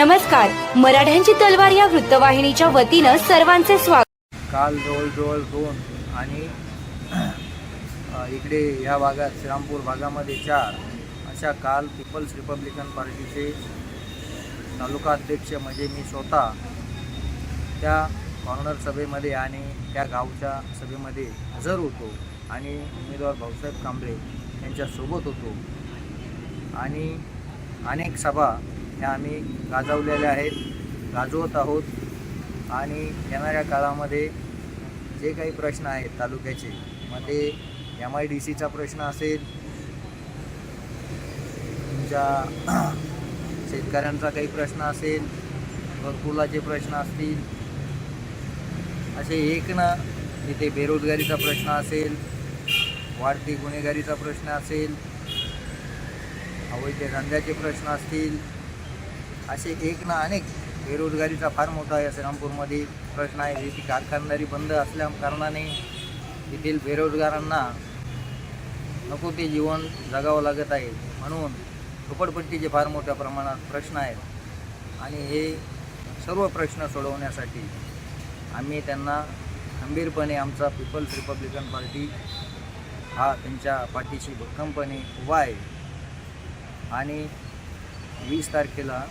नमस्कार. मराठ्यांची तलवार या वृत्तवाहिनीच्या वतीनं सर्वांचे स्वागत. काल जवळजवळ दोन आणि इकडे ह्या भागात श्रीरामपूर भागामध्ये चार. अशा काल पीपल्स रिपब्लिकन पार्टीचे तालुका अध्यक्ष म्हणजे मी स्वतः त्या कॉर्नर सभेमध्ये आणि त्या गावच्या सभेमध्ये हजर होतो आणि उमेदवार भाऊसाहेब कांबळे यांच्यासोबत होतो. आणि अनेक सभा ह्या आम्ही गाजवलेल्या आहेत गाजवत आहोत. आणि येणाऱ्या काळामध्ये जे काही प्रश्न आहेत तालुक्याचे मग ते एम आय डी सीचा प्रश्न असेल तुमच्या शेतकऱ्यांचा काही प्रश्न असेल घरकुलाचे प्रश्न असतील असे एक ना इथे बेरोजगारीचा प्रश्न असेल वाढती गुन्हेगारीचा प्रश्न असेल अवैध धंद्याचे प्रश्न असतील असे एक ना अनेक बेरोजगारीचा फार मोठा या श्रीरामपूरमध्ये प्रश्न आहे. इथे कारखानदारी बंद असल्या कारणाने येथील बेरोजगारांना नको ते जीवन जगावं लागत आहे. म्हणून झोपडपट्टीचे फार मोठ्या प्रमाणात प्रश्न आहेत. आणि हे सर्व प्रश्न सोडवण्यासाठी आम्ही त्यांना खंबीरपणे आमचा पीपल्स रिपब्लिकन पार्टी हा त्यांच्या पाठीशी भक्कमपणे उभा आहे. आणि वीस तारखेला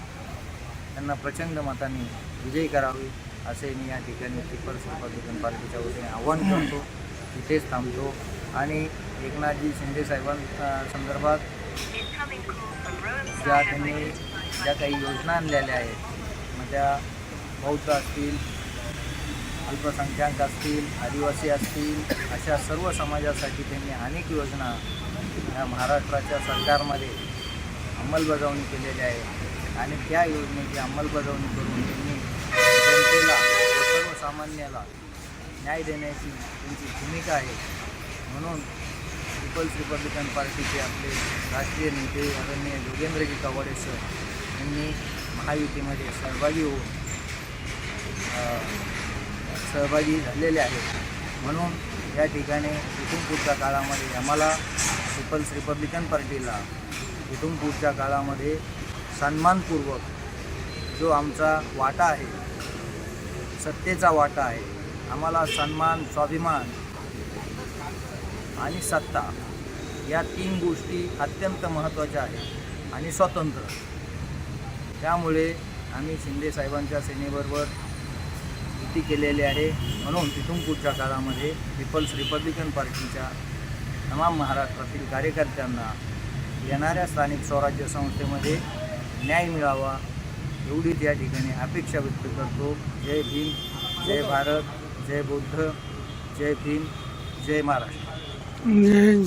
त्यांना प्रचंड मताने विजयी करावे असे मी या ठिकाणी पीपल्स रिपब्लिकन पार्टीच्या वतीने आव्हान करतो. तिथेच थांबतो. आणि एकनाथजी शिंदे साहेबां संदर्भात ज्या त्यांनी ज्या काही योजना आणलेल्या आहेत मग त्या बौद्ध असतील अल्पसंख्याक असतील आदिवासी असतील अशा सर्व समाजासाठी त्यांनी अनेक योजना या महाराष्ट्राच्या सरकारमध्ये अंमलबजावणी केलेली आहे. आणि त्या योजनेची अंमलबजावणी करून त्यांनी जनतेला सर्वसामान्याला न्याय देण्याची त्यांची भूमिका आहे. म्हणून पीपल्स रिपब्लिकन पार्टीचे आपले राष्ट्रीय नेते आदरणीय योगेंद्रजी कवाडे सर यांनी महायुतीमध्ये सहभागी होऊन सहभागी झालेले आहेत. म्हणून या ठिकाणी इथून पुढच्या काळामध्ये आम्हाला पीपल्स रिपब्लिकन पार्टीला इथून पुढच्या काळामध्ये सन्मानपूर्वक जो आमचा वाटा आहे सत्तेचा वाटा आहे आम्हाला सन्मान स्वाभिमान आणि सत्ता या तीन गोष्टी अत्यंत महत्त्वाच्या आहेत आणि स्वतंत्र. त्यामुळे आम्ही शिंदे साहेबांच्या सेनेबरोबर युती केलेली आहे. म्हणून तिथून पुढच्या काळामध्ये पीपल्स रिपब्लिकन पार्टीच्या तमाम महाराष्ट्रातील कार्यकर्त्यांना येणाऱ्या स्थानिक स्वराज्य संस्थेमध्ये न्याय मिळावा एवढीच या ठिकाणी अपेक्षा व्यक्त करतो. जय भीम जय भारत जय बौद्ध जय भीम जय महाराष्ट्र. जय